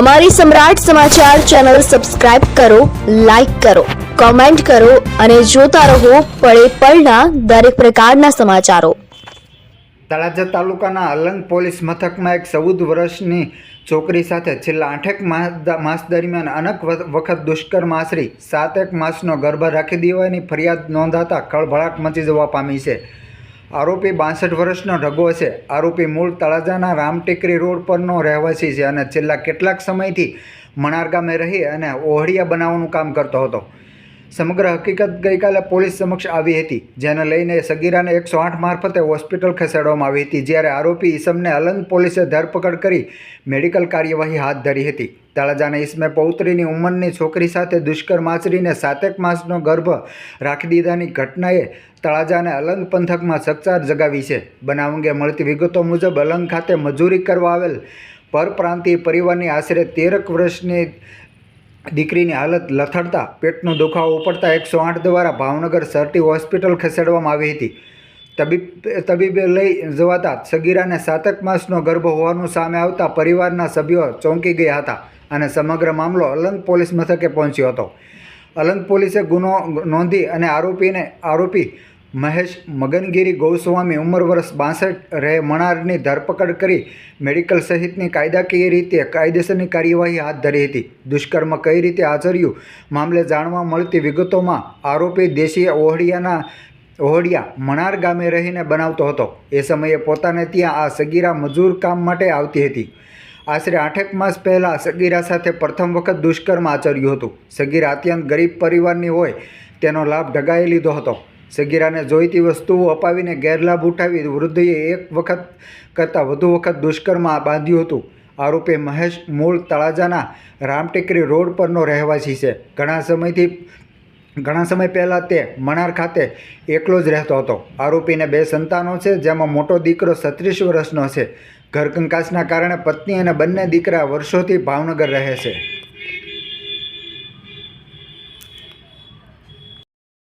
અમારી સમ્રાટ સમાચાર ચેનલ સબસ્ક્રાઇબ કરો, લાઇક કરો, કોમેન્ટ કરો અને જોતા રહો પળે પળના દરેક પ્રકારના સમાચારો. તળાજા તાલુકાના અલંગ પોલીસ મથકમાં એક ચૌદ વર્ષની છોકરી સાથે છેલ્લા આઠેક માસ દરમિયાન અનેક વખત દુષ્કર્મ આશરી સાતેક માસનો ગર્ભ રાખી દેવાની ફરિયાદ નોંધાતા ખળભળાટ મચી જવા પામી છે. આરોપી બાસઠ વર્ષનો ઢગો છે. આરોપી મૂળ તળાજાના રામટેકરી રોડ પરનો રહેવાસી છે અને છેલ્લા કેટલાક સમયથી મણાર ગામે રહી અને ઓહળિયા બનાવવાનું કામ કરતો હતો. સમગ્ર હકીકત ગઈકાલે પોલીસ સમક્ષ આવી હતી, જેને લઈને સગીરાને એકસો આઠ મારફતે હોસ્પિટલ ખસેડવામાં આવી હતી, જ્યારે આરોપી ઈસમને અલંગ પોલીસે ધરપકડ કરી મેડિકલ કાર્યવાહી હાથ ધરી હતી. તળાજાના ઈસમે પૌત્રીની ઉંમરની છોકરી સાથે દુષ્કર્મ આચરીને સાતેક માસનો ગર્ભ રાખી દીધાની ઘટનાએ તળાજાને અલંગ પંથકમાં ચકચાર જગાવી છે. બનાવ અંગે મળતી વિગતો મુજબ અલંગ ખાતે મજૂરી કરવા આવેલ પરપ્રાંતીય પરિવારની આશરે તેરક વર્ષની દીકરીની હાલત લથડતા પેટનો દુખાવો ઉપડતા એકસો આઠ દ્વારા ભાવનગર સરટી હોસ્પિટલ ખસેડવામાં આવી હતી. તબીબ, તબીબે લઈ જવાતા સગીરાને સાતક માસનો ગર્ભ હોવાનું સામે આવતા પરિવારના સભ્યો ચોંકી ગયા હતા અને સમગ્ર મામલો અલંગ પોલીસ મથકે પહોંચ્યો હતો. અલંગ પોલીસે ગુનો નોંધી અને આરોપીને, આરોપી મહેશ મગનગીરી ગૌસ્વામી ઉંમર વર્ષ બાસઠ રહે મણારની ધરપકડ કરી મેડિકલ સહિતની કાયદાકીય રીતે કાયદેસરની કાર્યવાહી હાથ ધરી હતી. દુષ્કર્મ કઈ રીતે આચર્યું મામલે જાણવા મળતી વિગતોમાં આરોપી દેશી ઓહડિયાના ઓહડિયા મણાર ગામે રહીને બનાવતો હતો. એ સમયે પોતાને ત્યાં આ સગીરા મજૂર કામ માટે આવતી હતી. આશરે આઠેક માસ પહેલાં સગીરા સાથે પ્રથમ વખત દુષ્કર્મ આચર્યું હતું. સગીરા અત્યંત ગરીબ પરિવારની હોય તેનો લાભ ઢગાઈ લીધો હતો. સગીરાને જોઈતી વસ્તુઓ અપાવીને ગેરલાભ ઉઠાવી વૃદ્ધએ એક વખત કરતાં વધુ વખત દુષ્કર્મ બાંધ્યું હતું. આરોપી મહેશ મૂળ તળાજાના રામટેકરી રોડ પરનો રહેવાસી છે. ઘણા સમયથી, ઘણા સમય પહેલાં તે મણાર ખાતે એકલો જ રહેતો હતો. આરોપીને બે સંતાનો છે, જેમાં મોટો દીકરો છત્રીસ વર્ષનો છે. ઘરકંકાસના કારણે પત્ની અને બંને દીકરા વર્ષોથી ભાવનગર રહે છે.